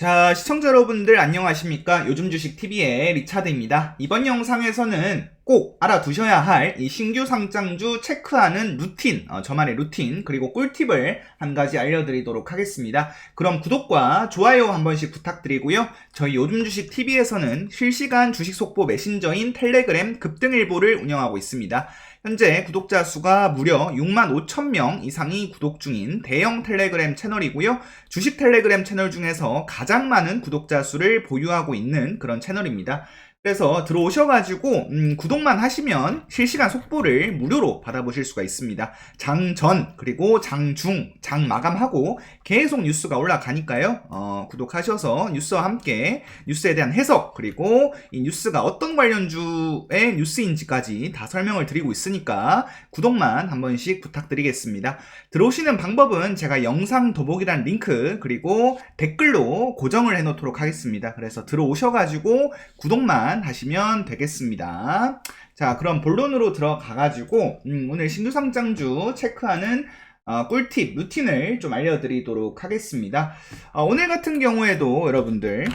자, 시청자 여러분들 안녕하십니까? 요즘 주식 TV의 리차드입니다. 이번 영상에서는 꼭 알아두셔야 할 이 신규 상장주 체크하는 루틴, 어, 저만의 루틴, 그리고 꿀팁을 한 가지 알려드리도록 하겠습니다. 그럼 구독과 좋아요 한 번씩 부탁드리고요. 저희 요즘 주식 TV에서는 실시간 주식 속보 메신저인 텔레그램 급등일보를 운영하고 있습니다. 현재 구독자 수가 무려 6만 5천 명 이상이 구독 중인 대형 텔레그램 채널이고요. 주식 텔레그램 채널 중에서 가장 많은 구독자 수를 보유하고 있는 그런 채널입니다. 그래서 들어오셔가지고 음, 구독만 하시면 실시간 속보를 무료로 받아보실 수가 있습니다. 장전 그리고 장중 장 마감하고 계속 뉴스가 올라가니까요. 어, 구독하셔서 뉴스와 함께 뉴스에 대한 해석 그리고 이 뉴스가 어떤 관련주의 뉴스인지까지 다 설명을 드리고 있으니까 구독만 한 번씩 부탁드리겠습니다. 들어오시는 방법은 제가 영상 더보기란 링크 그리고 댓글로 고정을 해놓도록 하겠습니다. 그래서 들어오셔가지고 구독만 하시면 되겠습니다. 자, 그럼 본론으로 들어가가지고 음, 오늘 신규 상장주 체크하는 어, 꿀팁, 루틴을 좀 알려드리도록 하겠습니다. 어, 오늘 같은 경우에도 여러분들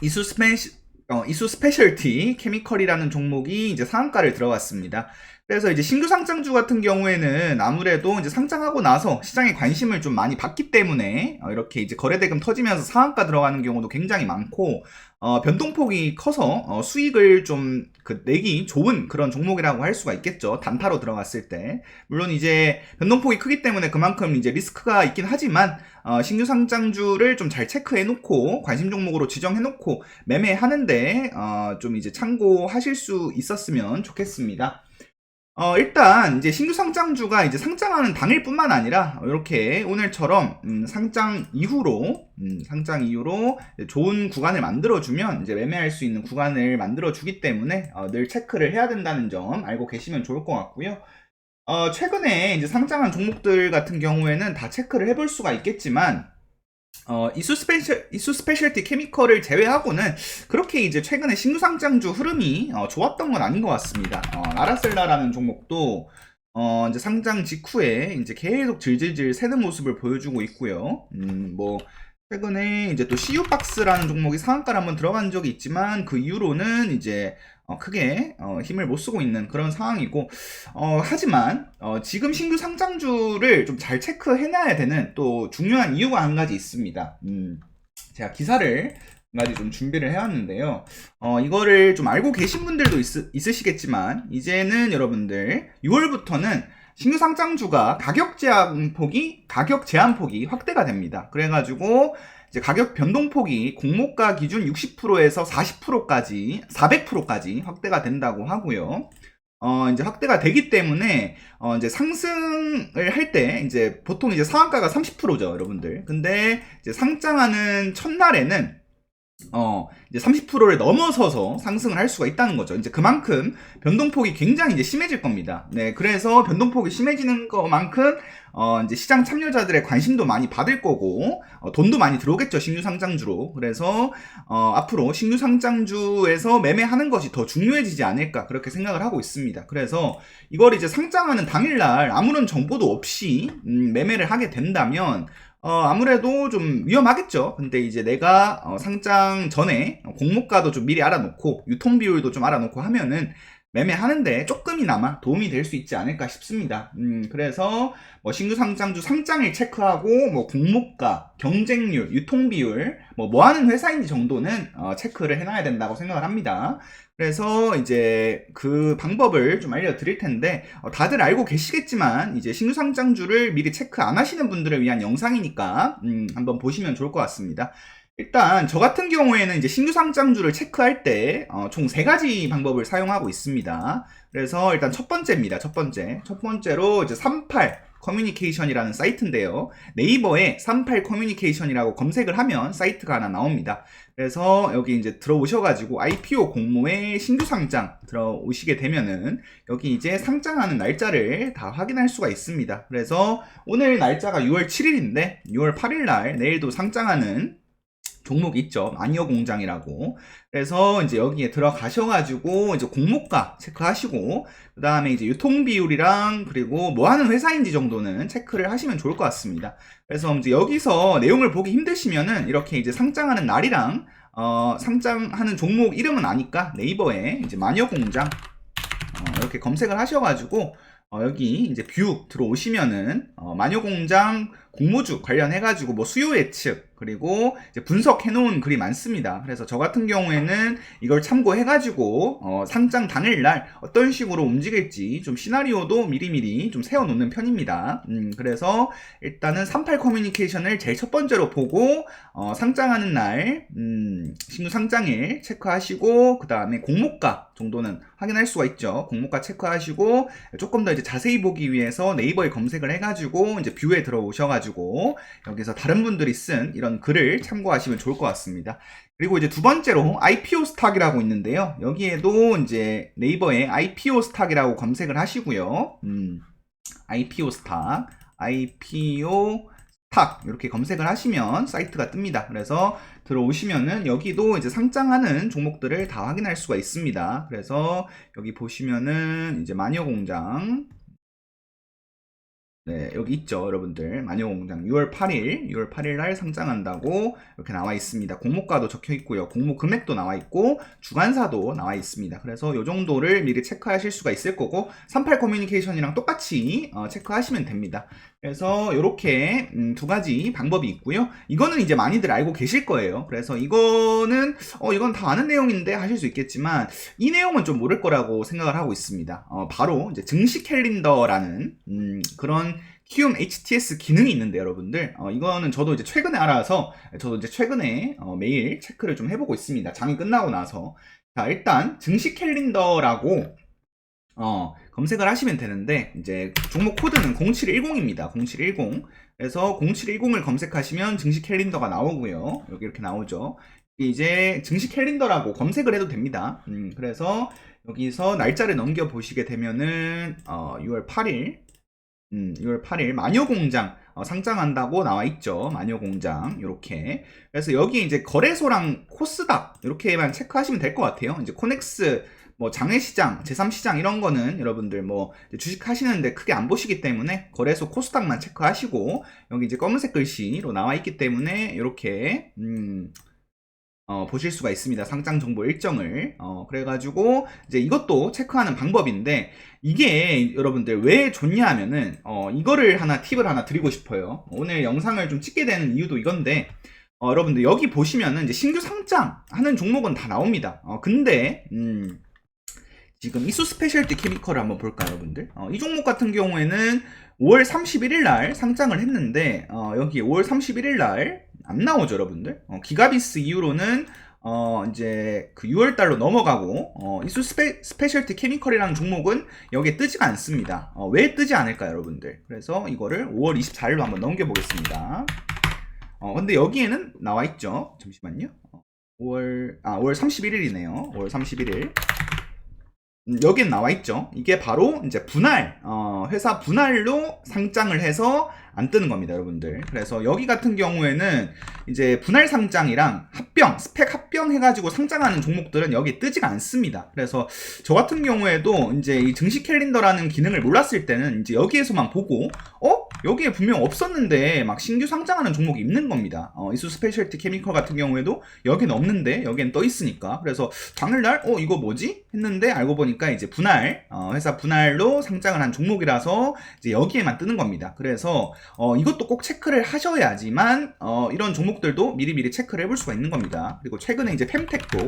이수 스페시, 어, 이수 스페셜티 케미컬이라는 종목이 이제 상한가를 들어갔습니다. 그래서 이제 신규 상장주 같은 경우에는 아무래도 이제 상장하고 나서 시장에 관심을 좀 많이 받기 때문에 어, 이렇게 이제 거래대금 터지면서 상한가 들어가는 경우도 굉장히 많고 어, 변동폭이 커서 어, 수익을 좀 그 내기 좋은 그런 종목이라고 할 수가 있겠죠. 단타로 들어갔을 때. 물론 이제 변동폭이 크기 때문에 그만큼 이제 리스크가 있긴 하지만 어, 신규 상장주를 좀 잘 체크해 놓고 관심 종목으로 지정해 놓고 매매하는데 어, 좀 이제 참고하실 수 있었으면 좋겠습니다. 어, 일단, 이제 신규 상장주가 이제 상장하는 당일뿐만 아니라, 이렇게 오늘처럼, 음, 상장 이후로, 음, 상장 이후로 좋은 구간을 만들어주면, 이제 매매할 수 있는 구간을 만들어주기 때문에, 어, 늘 체크를 해야 된다는 점 알고 계시면 좋을 것 같고요. 어, 최근에 이제 상장한 종목들 같은 경우에는 다 체크를 해볼 수가 있겠지만, 어, 이수 스페셜, 이수 스페셜티 케미컬을 제외하고는 그렇게 이제 최근에 신규 상장주 흐름이 어, 좋았던 건 아닌 것 같습니다. 어, 아라셀라라는 종목도 어, 이제 상장 직후에 이제 계속 질질질 새는 모습을 보여주고 있고요. 음, 뭐, 최근에 이제 또 CU박스라는 종목이 상한가를 한번 들어간 적이 있지만 그 이후로는 이제 어, 크게 어, 힘을 못 쓰고 있는 그런 상황이고 어, 하지만 어, 지금 신규 상장주를 좀 잘 체크해놔야 되는 또 중요한 이유가 한 가지 있습니다. 음, 제가 기사를 한 가지 좀 준비를 해왔는데요. 어, 이거를 좀 알고 계신 분들도 있, 있으시겠지만 이제는 여러분들 6월부터는 신규 상장주가 가격 제한 폭이 가격 제한 폭이 확대가 됩니다. 그래가지고 이제 가격 변동폭이 공모가 기준 60%에서 40%까지 400%까지 확대가 된다고 하고요. 어, 이제 확대가 되기 때문에, 어, 이제 상승을 할 때, 이제 보통 이제 상한가가 30%죠, 여러분들. 근데 이제 상장하는 첫날에는 어, 이제 30%를 넘어서서 상승을 할 수가 있다는 거죠. 이제 그만큼 변동폭이 굉장히 이제 심해질 겁니다. 네, 그래서 변동폭이 심해지는 것만큼 어, 이제 시장 참여자들의 관심도 많이 받을 거고, 어, 돈도 많이 들어오겠죠, 신규 상장주로. 그래서, 어, 앞으로 신규 상장주에서 매매하는 것이 더 중요해지지 않을까, 그렇게 생각을 하고 있습니다. 그래서, 이걸 이제 상장하는 당일날 아무런 정보도 없이, 음, 매매를 하게 된다면, 어, 아무래도 좀 위험하겠죠. 근데 이제 내가 어, 상장 전에 공모가도 좀 미리 알아놓고 유통 비율도 좀 알아놓고 하면은 매매하는데 조금이나마 도움이 될 수 있지 않을까 싶습니다. 음, 그래서 뭐 신규 상장주 상장일 체크하고 뭐 공모가, 경쟁률, 유통 비율, 뭐, 뭐 하는 회사인지 정도는 어, 체크를 해놔야 된다고 생각을 합니다. 그래서 이제 그 방법을 좀 알려드릴 텐데 어, 다들 알고 계시겠지만 이제 신규 상장주를 미리 체크 안 하시는 분들을 위한 영상이니까 음, 한번 보시면 좋을 것 같습니다. 일단 저 같은 경우에는 이제 신규 상장주를 체크할 때총 어, 세 가지 방법을 사용하고 있습니다. 그래서 일단 첫 번째입니다. 첫 번째. 첫 번째로 이제 38 커뮤니케이션이라는 사이트인데요. 네이버에 38 커뮤니케이션이라고 검색을 하면 사이트가 하나 나옵니다. 그래서 여기 이제 들어오셔가지고 IPO 공모에 신규 상장 들어오시게 되면은 여기 이제 상장하는 날짜를 다 확인할 수가 있습니다. 그래서 오늘 날짜가 6월 7일인데 6월 8일 날 내일도 상장하는 종목 있죠. 마니어 공장이라고. 그래서 이제 여기에 들어가셔가지고 이제 공모가 체크하시고 그 다음에 이제 유통 비율이랑 그리고 뭐 하는 회사인지 정도는 체크를 하시면 좋을 것 같습니다. 그래서 이제 여기서 내용을 보기 힘드시면은 이렇게 이제 상장하는 날이랑 어, 상장하는 종목 이름은 아니까 네이버에 이제 마녀 공장 어, 이렇게 검색을 하셔가지고 어, 여기 이제 뷰 들어오시면은 어, 마녀 공장 공모주 관련해가지고 뭐 수요 예측 그리고 분석해 놓은 글이 많습니다. 그래서 저 같은 경우에는 이걸 참고해 가지고 어, 상장 당일 날 어떤 식으로 움직일지 좀 시나리오도 미리미리 좀 세워 놓는 편입니다. 음, 그래서 일단은 38 커뮤니케이션을 제일 첫 번째로 보고 어, 상장하는 날 음, 신규 상장일 체크하시고 그 다음에 공모가 정도는 확인할 수가 있죠. 공모가 체크하시고 조금 더 이제 자세히 보기 위해서 네이버에 검색을 해 가지고 이제 뷰에 들어오셔 가지고 여기서 다른 분들이 쓴 이런 글을 참고하시면 좋을 것 같습니다. 그리고 이제 두 번째로 IPO 스탁이라고 있는데요. 여기에도 이제 네이버에 IPO 스탁이라고 검색을 하시고요. 음, IPO 스탁, IPO 스탁 이렇게 검색을 하시면 사이트가 뜹니다. 그래서 들어오시면은 여기도 이제 상장하는 종목들을 다 확인할 수가 있습니다. 그래서 여기 보시면은 이제 마녀 공장 네, 여기 있죠, 여러분들. 마녀공장 6월 8일, 6월 8일 날 상장한다고 이렇게 나와 있습니다. 공모가도 적혀 있고요. 공모 금액도 나와 있고, 주간사도 나와 있습니다. 그래서 이 정도를 미리 체크하실 수가 있을 거고, 38 커뮤니케이션이랑 똑같이 어, 체크하시면 됩니다. 그래서 이렇게 음, 두 가지 방법이 있고요. 이거는 이제 많이들 알고 계실 거예요. 그래서 이거는 어 이건 다 아는 내용인데 하실 수 있겠지만 이 내용은 좀 모를 거라고 생각을 하고 있습니다. 어, 바로 이제 증시 캘린더라는 음, 그런 키움 HTS 기능이 있는데 여러분들 어, 이거는 저도 이제 최근에 알아서 저도 이제 최근에 어, 매일 체크를 좀 해보고 있습니다. 장이 끝나고 나서 자 일단 증시 캘린더라고 어, 검색을 하시면 되는데 이제 종목 코드는 0710입니다. 0710. 그래서 0710을 검색하시면 증시 캘린더가 나오고요. 여기 이렇게 나오죠. 이제 증시 캘린더라고 검색을 해도 됩니다. 음, 그래서 여기서 날짜를 넘겨 보시게 되면은 어, 6월 8일 음, 6월 8일 마녀공장 어, 상장한다고 나와 있죠. 마녀공장 이렇게. 그래서 여기 이제 거래소랑 코스닥 이렇게만 체크하시면 될 것 같아요. 이제 코넥스 뭐 장외시장, 제3시장 이런 거는 여러분들 뭐 주식 하시는데 크게 안 보시기 때문에 거래소 코스닥만 체크하시고 여기 이제 검은색 글씨로 나와 있기 때문에 이렇게 음, 어, 보실 수가 있습니다. 상장 정보 일정을. 어, 그래가지고, 이제 이것도 체크하는 방법인데, 이게 여러분들 왜 좋냐 하면은, 어, 이거를 하나, 팁을 하나 드리고 싶어요. 오늘 영상을 좀 찍게 되는 이유도 이건데, 어, 여러분들 여기 보시면은 이제 신규 상장 하는 종목은 다 나옵니다. 어, 근데, 음, 지금 이수 스페셜티 케미컬을 한번 볼까요, 여러분들? 어, 이 종목 같은 경우에는 5월 31일 날 상장을 했는데, 어, 여기 5월 31일 날 안 나오죠, 여러분들? 어, 기가비스 이후로는 어, 이제 그 6월 달로 넘어가고, 어, 이수 스페, 스페셜티 케미컬이라는 종목은 여기에 뜨지가 않습니다. 어, 왜 뜨지 않을까요, 여러분들? 그래서 이거를 5월 24일로 한번 넘겨보겠습니다. 어, 근데 여기에는 나와 있죠. 잠시만요. 어, 5월, 아, 5월 31일이네요. 5월 31일. 음, 여긴 나와 있죠. 이게 바로 이제 분할, 어, 회사 분할로 상장을 해서 안 뜨는 겁니다, 여러분들. 그래서 여기 같은 경우에는 이제 분할 상장이랑 합병, 스펙 합병 해가지고 상장하는 종목들은 여기 뜨지가 않습니다. 그래서 저 같은 경우에도 이제 이 증시 캘린더라는 기능을 몰랐을 때는 이제 여기에서만 보고, 어? 여기에 분명 없었는데 막 신규 상장하는 종목이 있는 겁니다. 어, 이수 스페셜티 케미컬 같은 경우에도 여기는 없는데 여기엔 떠 있으니까. 그래서 당일날, 어, 이거 뭐지? 했는데 알고 보니까 이제 분할, 어, 회사 분할로 상장을 한 종목이라서 이제 여기에만 뜨는 겁니다. 그래서 어, 이것도 꼭 체크를 하셔야지만 어, 이런 종목들도 미리미리 체크를 해볼 수가 있는 겁니다. 그리고 최근에 이제 fem텍도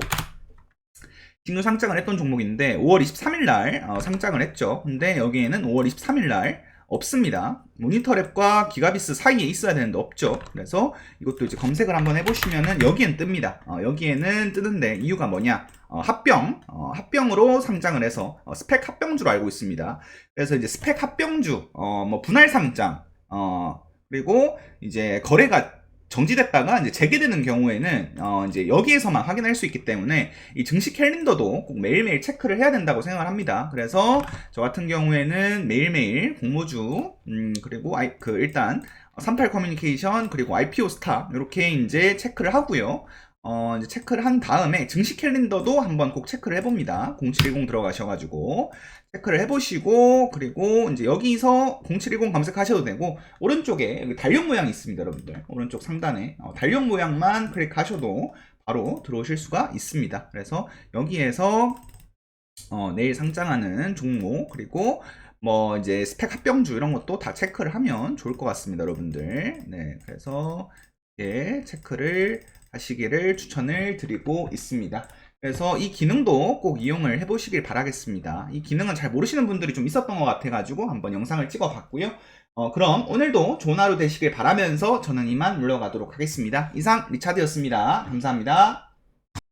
신규 상장을 했던 종목인데 5월 23일 날 어, 상장을 했죠. 근데 여기에는 5월 23일 날 없습니다. 모니터랩과 기가비스 사이에 있어야 되는데 없죠. 그래서 이것도 이제 검색을 한번 해보시면은 여기엔 뜹니다. 어, 여기에는 뜨는데 이유가 뭐냐? 어, 합병, 어, 합병으로 상장을 해서 어, 스펙 합병주로 알고 있습니다. 그래서 이제 스펙 합병주, 어, 뭐 분할 상장, 어, 그리고 이제 거래가 정지됐다가 이제 재개되는 경우에는 어 이제 여기에서만 확인할 수 있기 때문에 이 증시 캘린더도 꼭 매일매일 체크를 해야 된다고 생각을 합니다. 그래서 저 같은 경우에는 매일매일 공모주 음 그리고 아이 그 일단 38 커뮤니케이션 그리고 IPO 스타 이렇게 이제 체크를 하고요. 어, 이제 체크를 한 다음에 증시 캘린더도 한번 꼭 체크를 해봅니다. 0710 들어가셔가지고 체크를 해보시고 그리고 이제 여기서 0710 검색하셔도 되고 오른쪽에 여기 달력 모양이 있습니다, 여러분들. 오른쪽 상단에 어, 달력 모양만 클릭하셔도 바로 들어오실 수가 있습니다. 그래서 여기에서 어, 내일 상장하는 종목 그리고 뭐 이제 스펙 합병주 이런 것도 다 체크를 하면 좋을 것 같습니다, 여러분들. 네, 그래서 이렇게 체크를 하시기를 추천을 드리고 있습니다. 그래서 이 기능도 꼭 이용을 해보시길 바라겠습니다. 이 기능은 잘 모르시는 분들이 좀 있었던 것 같아가지고 한번 영상을 찍어봤고요. 어, 그럼 오늘도 좋은 하루 되시길 바라면서 저는 이만 물러가도록 하겠습니다. 이상 리차드였습니다. 감사합니다.